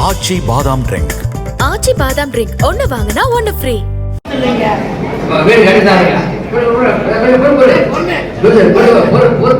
ஆச்சி பாதாம் ட்ரிங்க் ஆச்சி பாதாம் ட்ரிங்க் ஒன்னு வாங்கினா ஒன்னு ஃப்ரீ போடு. போடு, போடு,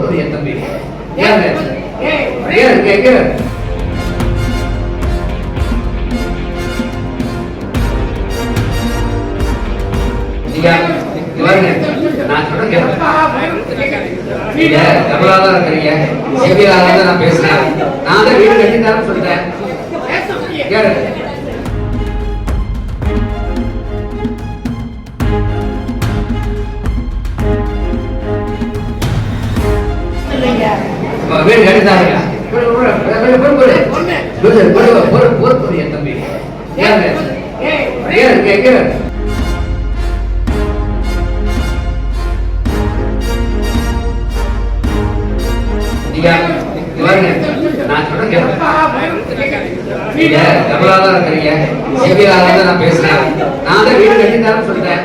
வீடு கட்டிட்டாங்க தம்பி. நான் சொல்றேன் நான் பேசுறேன் நான் தான் வீடு கட்டிட்டான்னு சொல்லிட்டேன்